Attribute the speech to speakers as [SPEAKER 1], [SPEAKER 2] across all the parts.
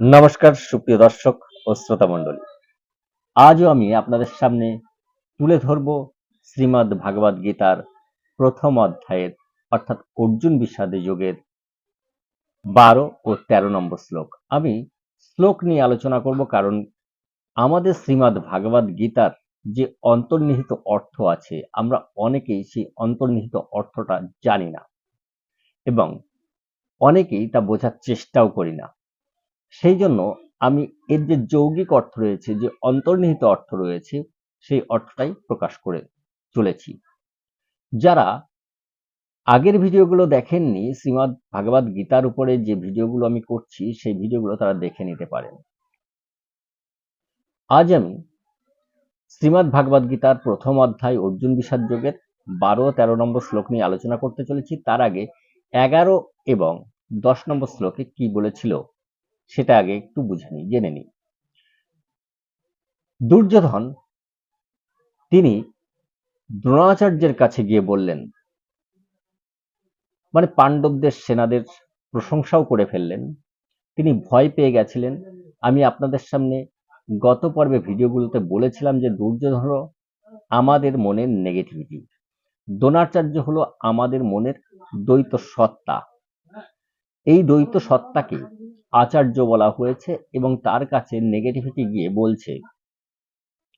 [SPEAKER 1] নমস্কার, সুপ্রিয় দর্শক ও শ্রোতা মণ্ডলী। আজও আমি আপনাদের সামনে তুলে ধরব শ্রীমদ্ ভাগবত গীতার প্রথম অধ্যায়ের, অর্থাৎ অর্জুন বিষাদে যোগের বারো ও তেরো নম্বর শ্লোক। আমি শ্লোক নিয়ে আলোচনা করব কারণ আমাদের শ্রীমদ্ ভাগবত গীতার যে অন্তর্নিহিত অর্থ আছে, আমরা অনেকেই সেই অন্তর্নিহিত অর্থটা জানি না এবং অনেকেই তা বোঝার চেষ্টাও করি না। সেই জন্য আমি এর যে যৌগিক অর্থ রয়েছে, যে অন্তর্নিহিত অর্থ রয়েছে, সেই অর্থটাই প্রকাশ করে চলেছি। যারা আগের ভিডিওগুলো দেখেননি শ্রীমৎ ভাগবত গীতার উপরে যে ভিডিওগুলো আমি করছি, সেই ভিডিওগুলো তারা দেখে নিতে পারেন। আজ আমি শ্রীমৎ ভাগবত গীতার প্রথম অধ্যায় অর্জুন বিষাদ যোগের বারো তেরো নম্বর শ্লোক নিয়ে আলোচনা করতে চলেছি। তার আগে এগারো এবং দশ নম্বর শ্লোকে কি বলেছিল? সেটা আগে একটু বুঝে নিই, জেনে নিই। দুর্যোধন তিনি দ্রোণাচার্যের কাছে গিয়ে বললেন মানে পাণ্ডবদের সেনাদের প্রশংসাও করে ফেললেন। তিনি ভয় পেয়ে গেছিলেন। আমি আপনাদের সামনে গত পর্বে ভিডিওগুলোতে বলেছিলাম যে দুর্যোধন আমাদের মনের নেগেটিভিটি দ্রোণাচার্য হলো আমাদের মনের দ্বৈত সত্তা। এই দ্বৈত সত্তাকে আচার্য বলা হয়েছে এবং তার কাছে নেগেটিভিটি গিয়ে বলছে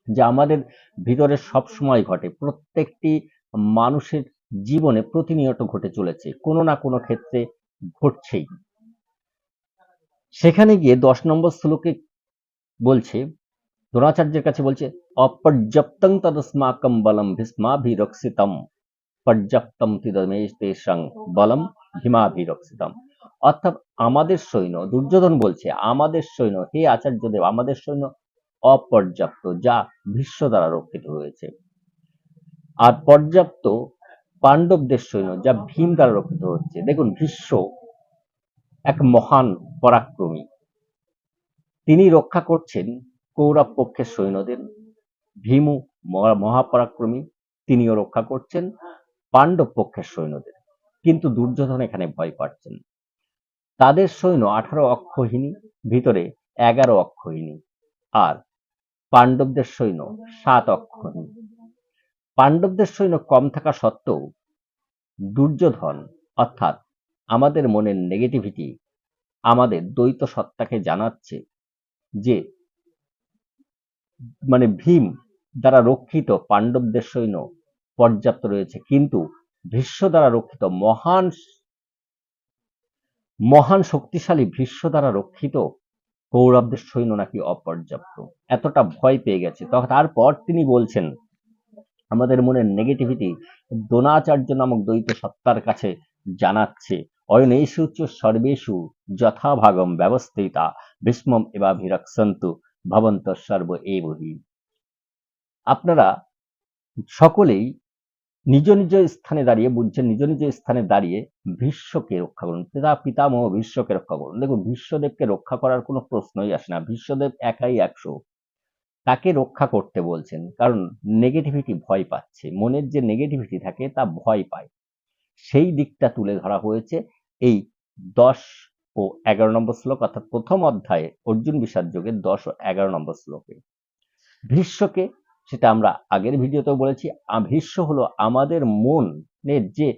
[SPEAKER 1] যে আমাদের ভিতরে সব সময় ঘটে, প্রত্যেকটি মানুষের জীবনে প্রতিনিয়ত ঘটে চলেছে, কোনো না কোনো ক্ষেত্রে ঘটছেই। সেখানে গিয়ে দশ নম্বর শ্লোকে বলছে, দ্রোণাচার্যের কাছে বলছে, অপর্যাপ্তং তদস্মাকম বলম ভীষ্মাভিরক্ষিতম, পর্যাপ্তম তিদমেশ তেষং বলম ভীমাভিরক্ষিতম। অর্থাৎ আমাদের সৈন্য, দুর্যোধন বলছে, আমাদের সৈন্য, হে আচার্যদেব, আমাদের সৈন্য অপর্যাপ্ত, যা ভীষ্ম দ্বারা রক্ষিত হয়েছে। আর পর্যাপ্ত পাণ্ডবদের সৈন্য, যা ভীম দ্বারা রক্ষিত হচ্ছে। দেখুন, ভীষ্ম এক মহান পরাক্রমী। তিনি রক্ষা করছেন কৌরব পক্ষের সৈন্যদের। ভীমু মহাপরাক্রমী, তিনিও রক্ষা করছেন পাণ্ডব পক্ষের সৈন্যদের। কিন্তু দুর্যোধন এখানে ভয় পাচ্ছেন। তাদের সৈন্য আঠারো অক্ষহীনী ভিতরে এগারো অক্ষহীনী আর পাণ্ডবদের সৈন্য সাত অক্ষহীন পাণ্ডবদের সৈন্য কম থাকা সত্ত্বেও দুর্যোধন অর্থাৎ আমাদের মনের নেগেটিভিটি আমাদের দ্বৈত সত্তাকে জানাচ্ছে যে মানে ভীম দ্বারা রক্ষিত পাণ্ডবদের সৈন্য পর্যাপ্ত রয়েছে। কিন্তু ভীষ্ম দ্বারা রক্ষিত মহান মহান শক্তিশালী ভীষ্ম দ্বারা রক্ষিত কৌরবদের সৈন্য নাকি অপর্যাপ্ত। এতটা ভয় পেয়ে গেছে। তারপর তিনি বলছেন, আমাদের মনের নেগেটিভিটি দ্রোণাচার্য নামক দ্বৈত সত্তার কাছে জানাচ্ছে। অয়নেশু চ সর্বেষু যথাভাগম ব্যবস্থিতা, ভীষ্মম এবাভিরক্ষন্তু ভবন্ত সর্ব এবহি আপনারা সকলেই নিজ নিজ স্থানে দাঁড়িয়ে বুঝছেন নিজ নিজ স্থানে দাঁড়িয়ে ভীষ্মকে রক্ষা করুন। পিতা, পিতামহ ভীষ্মকে রক্ষা করুন। দেখুন, ভীষ্মদেবকে রক্ষা করার কোনো প্রশ্নই আসে না। ভীষ্মদেব একাই একশো। তাকে রক্ষা করতে বলছেন, কারণ নেগেটিভিটি ভয় পাচ্ছে। মনের যে নেগেটিভিটি থাকে, তা ভয় পায়। সেই দিকটা তুলে ধরা হয়েছে এই দশ ও এগারো নম্বর শ্লোক, অর্থাৎ প্রথম অধ্যায়ে অর্জুন বিষাদ যোগের দশ ও এগারো নম্বর শ্লোকে। ভীষ্মকে সেটা আমরা আগের ভিডিওতেও বলেছি ভীষ্ম হলো আমাদের মনের যে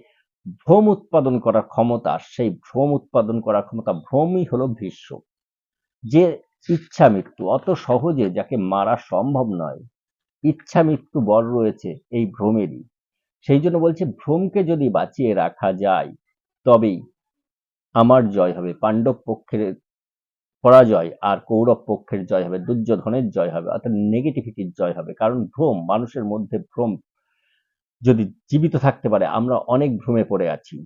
[SPEAKER 1] ভ্রম উৎপাদন করার ক্ষমতা, সেই ভ্রম উৎপাদন করার ক্ষমতা ভ্রমই হলো ভীষ্ম। যে ইচ্ছা মৃত্যু, অত সহজে যাকে মারা সম্ভব নয়, ইচ্ছা মৃত্যু বড় রয়েছে এই ভ্রমেরই। সেই জন্য বলছে, ভ্রমকে যদি বাঁচিয়ে রাখা যায়, তবেই আমার জয় হবে। পাণ্ডব পক্ষের পরাজয় আর কৌরব পক্ষের জয় হবে, দুর্যোধনের জয় হবে, অর্থাৎ নেগেটিভিটির জয় হবে। কারণ ভ্রম, মানুষের মধ্যে ভ্রম যদি জীবিত থাকতে পারে, আমরা অনেক ভ্রমে পড়ে আছি।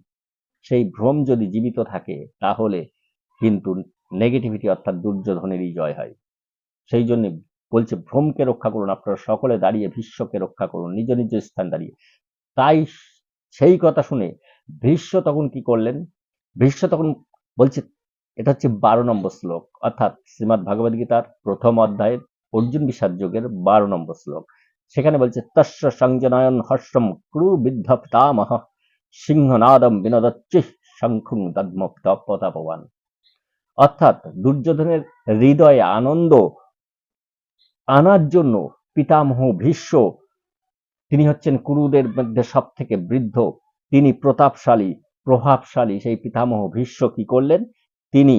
[SPEAKER 1] সেই ভ্রম যদি জীবিত থাকে, তাহলে কিন্তু নেগেটিভিটি অর্থাৎ দুর্যোধনেরই জয় হয়। সেই জন্য বলছে, ভ্রমকে রক্ষা করুন, আপনারা সকলে দাঁড়িয়ে ভীষ্মকে রক্ষা করুন, নিজ নিজ স্থান দাঁড়িয়ে। তাই সেই কথা শুনে ভীষ্ম তখন কি করলেন? ভীষ্ম তখন বলছে এটা হচ্ছে বারো নম্বর শ্লোক। অর্থাৎ শ্রীমৎ ভগবদ গীতার প্রথম অধ্যায়ের অর্জুন বিষাদ যোগের বারো নম্বর শ্লোক। সেখানে বলছে, তস্য সংজনয়ন হর্ষম ক্রু বিদ্ধ পিতামহ সিংহনাদম বিনোদচ্ছি শঙ্খুং দদ্মপ্ত প্রতাপবান। অর্থাৎ দুর্যোধনের হৃদয়ে আনন্দ, আনার জন্য পিতামহ ভীষ্ম, তিনি হচ্ছেন কুরুদের মধ্যে সব থেকে বৃদ্ধ, তিনি প্রতাপশালী, প্রভাবশালী সেই পিতামহ ভীষ্ম কি করলেন? তিনি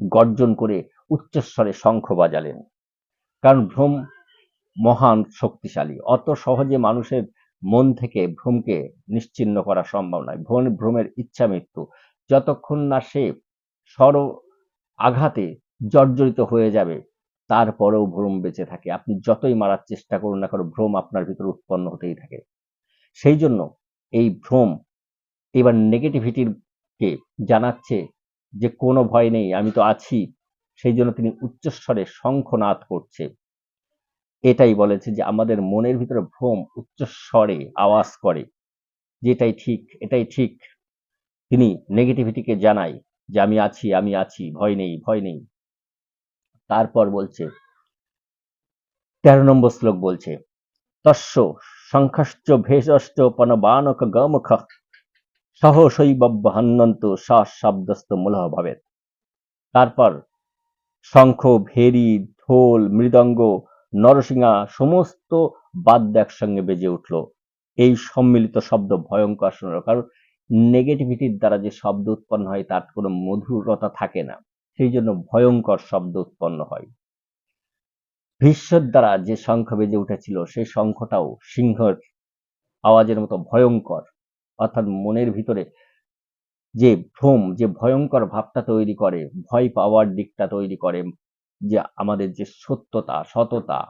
[SPEAKER 1] গর্জন করে উচ্চস্বরে শঙ্খ বাজালেন। কারণ ভ্রম মহান শক্তিশালী। অত সহজে মানুষের মন থেকে ভ্রমকে নিশ্চিন্ন করা সম্ভব নয়। ভ্রম ভ্রমের ইচ্ছা মৃত্যু। যতক্ষণ না সে সর আঘাতে জর্জরিত হয়ে যাবে, তারপরেও ভ্রম বেঁচে থাকে। আপনি যতই মারার চেষ্টা করুন না কারণ ভ্রম আপনার ভিতরে উৎপন্ন হতেই থাকে। সেই জন্য এই ভ্রম এবার নেগেটিভিটির কে জানাচ্ছে যে কোনো ভয় নেই, আমি তো আছি। সেই জন্য তিনি উচ্চস্বরে শঙ্খনাদ করছে। এটাই বলেছে যে আমাদের মনের ভিতরে ভ্রম উচ্চস্বরে আওয়াজ করে। যে এটাই ঠিক এটাই ঠিক। তিনি নেগেটিভিটিকে জানায় যে আমি আছি আমি আছি, ভয় নেই ভয় নেই। তারপর বলছে, তেরো নম্বর শ্লোক বলছে, তস্য সংখ্যাশ্চ ভেষশ্চ পনবানক গমুখ সহসৈবহ্যন্ত সা শব্দস্ত মূলহ ভাবে তারপর শঙ্খ, ভেরি, ঢোল, মৃদঙ্গ, নরসিংহা সমস্ত বাদ্য একসঙ্গে বেজে উঠল। এই সম্মিলিত শব্দ ভয়ঙ্কর শোনাল কারণ নেগেটিভিটির দ্বারা যে শব্দ উৎপন্ন হয় তার কোনো মধুরতা থাকে না। সেই জন্য ভয়ঙ্কর শব্দ উৎপন্ন হয়। ভীষ্মর দ্বারা যে শঙ্খ বেজে উঠেছিল, সেই শঙ্খটাও সিংহর আওয়াজের মতো ভয়ঙ্কর। অর্থাৎ মনের ভিতরে যে ভ্রম, যে ভয়ঙ্কর ভাবটা তৈরি করে, ভয় পাওয়ার দিকটা তৈরি করে, যে আমাদের যে সত্যতা, সততা,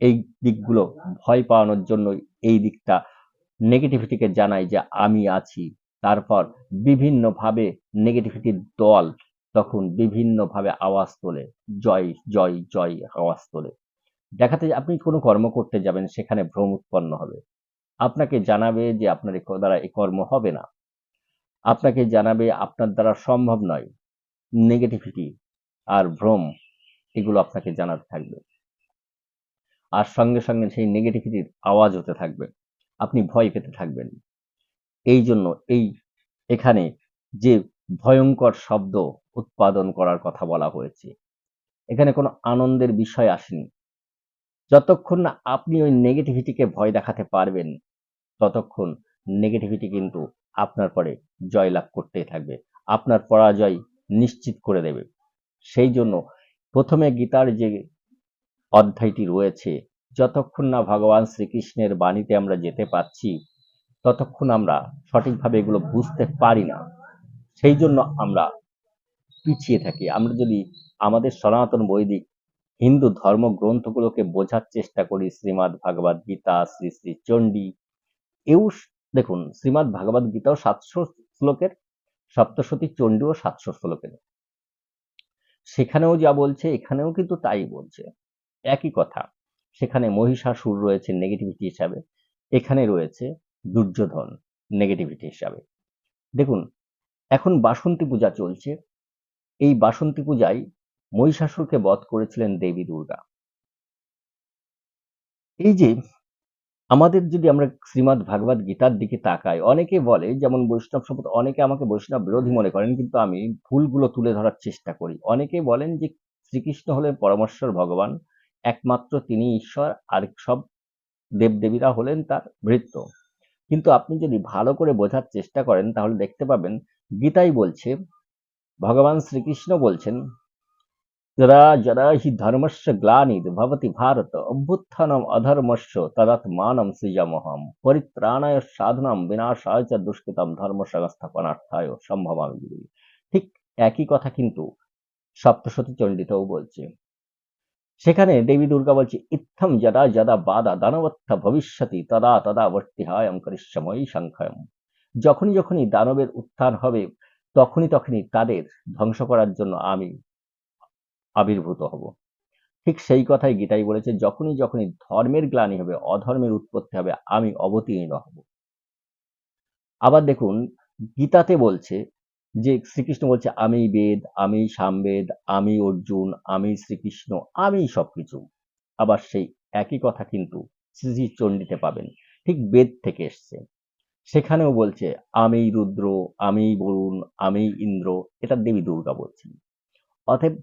[SPEAKER 1] এই দিকগুলো ভয় পাওয়ানোর জন্য এই দিকটা নেগেটিভিটিকে জানায় যে আমি আছি। তারপর বিভিন্নভাবে নেগেটিভিটির দল তখন বিভিন্নভাবে আওয়াজ তোলে, জয় জয় জয় আওয়াজ তোলে। দেখাতে আপনি কোনো কর্ম করতে যাবেন, সেখানে ভ্রম উৎপন্ন হবে। আপনাকে জানাবে যে আপনার দ্বারা এ কর্ম হবে না। আপনাকে জানাবে আপনার দ্বারা সম্ভব নয়। নেগেটিভিটি আর ভ্রম, এগুলো আপনাকে জানাতে থাকবে। আর সঙ্গে সঙ্গে সেই নেগেটিভিটির আওয়াজ হতে থাকবে। আপনি ভয় পেতে থাকবেন। এই জন্য এই এখানে যে ভয়ঙ্কর শব্দ উৎপাদন করার কথা বলা হয়েছে, এখানে কোনো আনন্দের বিষয় আসেনি। যতক্ষণ না আপনি ওই নেগেটিভিটিকে ভয় দেখাতে পারবেন ততক্ষণ নেগেটিভিটি কিন্তু আপনার পরে জয়লাভ করতেই থাকবে। আপনার পরাজয় নিশ্চিত করে দেবে। সেই জন্য প্রথমে গীতার যে অধ্যায়টি রয়েছে, যতক্ষণ না ভগবান শ্রীকৃষ্ণের বাণীতে আমরা যেতে পাচ্ছি ততক্ষণ আমরা সঠিকভাবে এগুলো বুঝতে পারি না। সেই জন্য আমরা পিছিয়ে থাকি। আমরা যদি আমাদের সনাতন বৈদিক হিন্দু ধর্মগ্রন্থগুলোকে বোঝার চেষ্টা করি শ্রীমৎ ভাগবত গীতা, শ্রী শ্রী চণ্ডী এও দেখুন শ্রীমৎ ভাগবত গীতাও সাতশো শ্লোকের, সপ্তশতী চণ্ডীও সাতশো শ্লোকের। সেখানেও যা বলছে, এখানেও কিন্তু তাই বলছে। একই কথা, সেখানে মহিষাসুর রয়েছে নেগেটিভিটি হিসাবে, এখানে রয়েছে দুর্যোধন নেগেটিভিটি হিসাবে। দেখুন, এখন বাসন্তী পূজা চলছে, এই বাসন্তী পূজায় মহিষাসুরকে বধ করেছিলেন দেবী দুর্গা। এই যে আমাদের যদি আমরা শ্রীমৎ ভাগবত গীতার দিকে তাকাই, অনেকে বলে, যেমন বৈষ্ণব সম্পদ অনেকে আমাকে বৈষ্ণব বিরোধী মনে করেন, কিন্তু আমি ভুলগুলো তুলে ধরার চেষ্টা করি। অনেকে বলেন যে, শ্রীকৃষ্ণ হলেন পরমেশ্বর ভগবান, একমাত্র তিনি ঈশ্বর, আর সব দেবদেবীরা হলেন তার ভৃত্য। কিন্তু আপনি যদি ভালো করে বোঝার চেষ্টা করেন, তাহলে দেখতে পাবেন, গীতাই বলছে, ভগবান শ্রীকৃষ্ণ বলছেন যদা যদা হি ধর্মস্য গ্লানির ভবতি ভারত অভ্যুত্থানম অধর্মস্য তদাত্মানম সৃজমহম পরিত্রাণায় সাধনম বিনাশায় চ দুষ্কৃতম ধর্ম সংস্থাপনার্থায় সম্ভবামি ঠিক একই কথা কিন্তু সপ্তশতী চণ্ডিতও বলছে। সেখানে দেবী দুর্গা বলছে, ইত্থম যদা যদা বাদা দানবত্থ ভবিষ্যতি, তদা তদা বর্তিহায়ম করিষ্যময়ী সংখ্যম যখনই যখনই দানবের উত্থান হবে, তখনই তখনই তাদের ধ্বংস করার জন্য আমি আবির্ভূত হব। ঠিক সেই কথাই গীতাই বলেছে, যখনই যখনই ধর্মের গ্লানি হবে, অধর্মের উৎপত্তি হবে, আমি অবতীর্ণ হব। আবার দেখুন, গীতাতে বলছে যে, শ্রীকৃষ্ণ বলছে, আমি বেদ, আমি সামবেদ, আমি অর্জুন, আমি শ্রীকৃষ্ণ, আমি সবকিছু। আবার সেই একই কথা কিন্তু শ্রী চণ্ডীতে পাবেন, ঠিক বেদ থেকে এসছে। সেখানেও বলছে, আমি রুদ্র, আমি বরুণ, আমি ইন্দ্র, এটা দেবী দুর্গা বলছেন। অতএব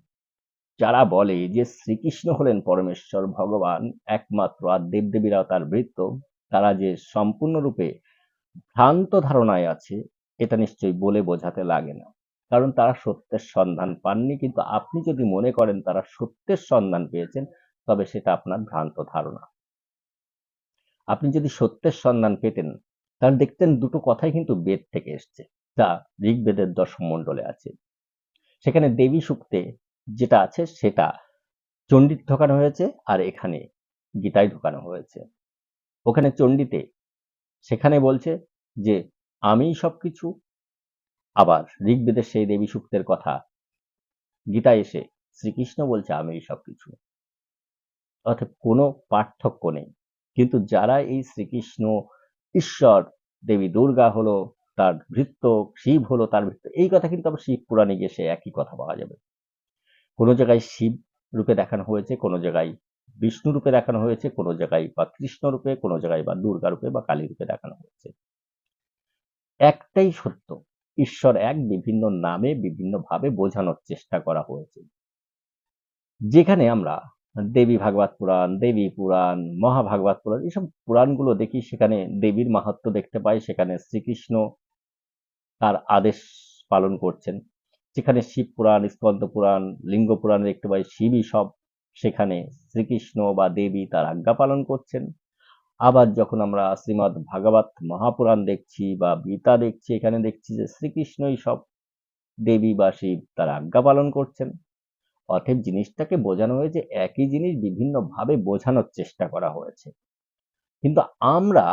[SPEAKER 1] যারা বলে যে শ্রীকৃষ্ণ হলেন পরমেশ্বর, ভগবান, একমাত্র আর দেবদেবীরাও তার বৃত্ত, তারা যে সম্পূর্ণরূপে ভ্রান্ত ধারণায় আছে, এটা নিশ্চয়ই বলে বোঝাতে লাগে না। কারণ তারা সত্যের সন্ধান পাননি, কিন্তু আপনি যদি মনে করেন তারা সত্যের সন্ধান পেয়েছেন, তবে সেটা আপনার ভ্রান্ত ধারণা। আপনি যদি সত্যের সন্ধান পেতেন, তাহলে দেখতেন দুটো কথাই কিন্তু বেদ থেকে এসছে। যা ঋগ্বেদের দশম মণ্ডলে আছে। সেখানে দেবী সূক্তে যেটা আছে সেটা। চণ্ডীর ঢোকানো হয়েছে আর এখানে গীতায় ঢোকানো হয়েছে। ওখানে চণ্ডীতে সেখানে বলছে যে, আমি সবকিছু। আবার ঋগ্বেদের সেই দেবী সূক্তের কথা। গীতায় এসে শ্রীকৃষ্ণ বলছে, আমি সবকিছু। অর্থাৎ কোনো পার্থক্য নেই। কিন্তু যারা এই শ্রীকৃষ্ণ, ঈশ্বর, দেবী দুর্গা হলো, তার ভৃত্য, শিব হলো, তার ভৃত্য, এই কথা কিন্তু আবার শিব পুরাণে গিয়ে সে একই কথা পাওয়া যাবে। কোনো জায়গায় শিব রূপে দেখানো হয়েছে, কোনো জায়গায় বিষ্ণু রূপে দেখানো হয়েছে, কোনো জায়গায় বা কৃষ্ণ রূপে, কোনো জায়গায় বা দুর্গা রূপে বা কালী রূপে দেখানো হয়েছে। একটাই সত্য, ঈশ্বর এক বিভিন্ন নামে বিভিন্ন ভাবে বোঝানোর চেষ্টা করা হয়েছে। যেখানে আমরা দেবী ভাগবত পুরাণ, দেবী পুরাণ, মহাভাগবত পুরাণ, এসব পুরাণগুলো দেখি, সেখানে দেবীর মাহাত্ম দেখতে পাই, সেখানে শ্রীকৃষ্ণ তার আদেশ পালন করছেন। যেখানে শিব পুরাণ, স্কন্দ পুরাণ, লিঙ্গ পুরাণ দেখতে পাই শিবই সব সেখানে শ্রীকৃষ্ণ বা দেবী তার আজ্ঞা পালন করছেন। আবার যখন আমরা শ্রীমৎ ভাগবত মহাপুরাণ দেখছি বা গীতা দেখছি, এখানে দেখছি যে শ্রীকৃষ্ণই সব দেবী বা শিব তার আজ্ঞা পালন করছেন। অতএব জিনিসটাকে বোঝানো হয়েছে, একই জিনিস বিভিন্নভাবে বোঝানোর চেষ্টা করা হয়েছে। কিন্তু আমরা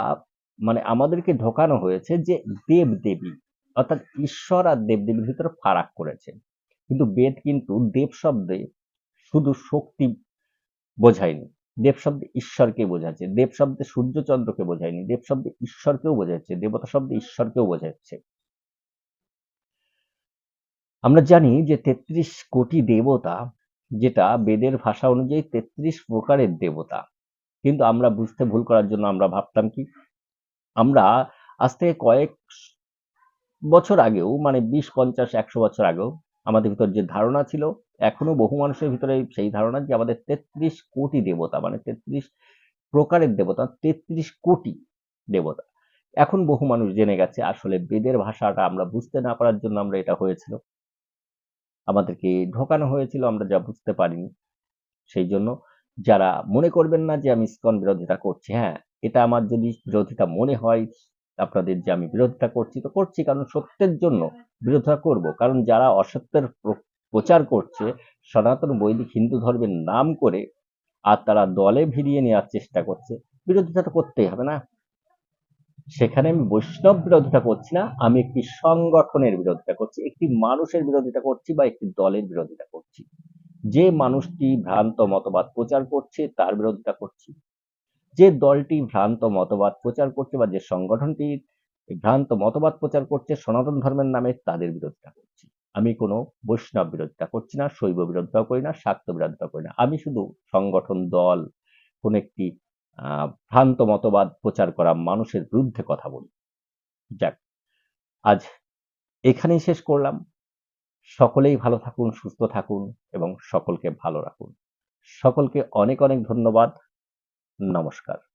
[SPEAKER 1] মানে আমাদেরকে ঢোকানো হয়েছে যে দেব দেবী অর্থাৎ ঈশ্বর আর দেবদেবীর ভিতরে ফারাক করেছে কিন্তু বেদ কিন্তু দেব শব্দে শুধু শক্তি বোঝায়নি। দেব শব্দে ঈশ্বরকে বোঝাচ্ছে, দেব শব্দে সূর্যচন্দ্রকে বোঝায়নি, দেব শব্দে ঈশ্বরকেও বোঝাচ্ছে, দেবতা শব্দে ঈশ্বরকেও বোঝাচ্ছে। আমরা জানি যে তেত্রিশ কোটি দেবতা, যেটা বেদের ভাষা অনুযায়ী তেত্রিশ প্রকারের দেবতা। কিন্তু আমরা বুঝতে ভুল করার জন্য আমরা ভাবতাম কি? আমরা আজ থেকে কয়েক বছর আগেও মানে বিশ, পঞ্চাশ, একশো বছর আগেও আমাদের ভিতর যে ধারণা ছিল, এখনও বহু মানুষের ভিতরে সেই ধারণা যে আমাদের তেত্রিশ কোটি দেবতা মানে তেত্রিশ প্রকারের দেবতা, তেত্রিশ কোটি দেবতা। এখন বহু মানুষ জেনে গেছে আসলে বেদের ভাষাটা আমরা বুঝতে না পারার জন্য আমরা এটা হয়েছিল। আমাদেরকে ঢোকানো হয়েছিল, আমরা যা বুঝতে পারিনি। সেই জন্য যারা মনে করবেন না যে আমি ইস্কন বিরোধিতা করছি হ্যাঁ এটা আমার যদি বিরোধিতা মনে হয় আপনাদের যে আমি বিরোধিতা করছি, তো করছি কারণ সত্যের জন্য বিরোধিতা করব। কারণ যারা অসত্যের প্রচার করছে, সনাতন বৈদিক হিন্দু ধর্মের নাম করে আর তারা দলে ভিড়িয়ে নেওয়ার চেষ্টা করছে, বিরোধিতা তো করতেই হবে না। সেখানে আমি বৈষ্ণব বিরোধিতা করছি না, আমি একটি সংগঠনের বিরোধিতা করছি, একটি মানুষের বিরোধিতা করছি বা একটি দলের বিরোধিতা করছি। যে মানুষটি ভ্রান্ত মতবাদ প্রচার করছে, তার বিরোধিতা করছি। যে দলটি ভ্রান্ত মতবাদ প্রচার করছে বা যে সংগঠনটি ভ্রান্ত মতবাদ প্রচার করছে, সনাতন ধর্মের নামে তাদের বিরোধিতা করছি। আমি কোনো বৈষ্ণব বিরোধিতা করছি না, শৈব বিরোধিতা করি না, শাক্ত বিরোধিতা করি না। আমি শুধু সংগঠন, দল, কোন একটি ভ্রান্ত মতবাদ প্রচার করা মানুষের বিরুদ্ধে কথা বলি। যাক, আজ এখানেই শেষ করলাম। সকলেই ভালো থাকুন, সুস্থ থাকুন এবং সকলকে ভালো রাখুন। সকলকে অনেক অনেক ধন্যবাদ। নমস্কার।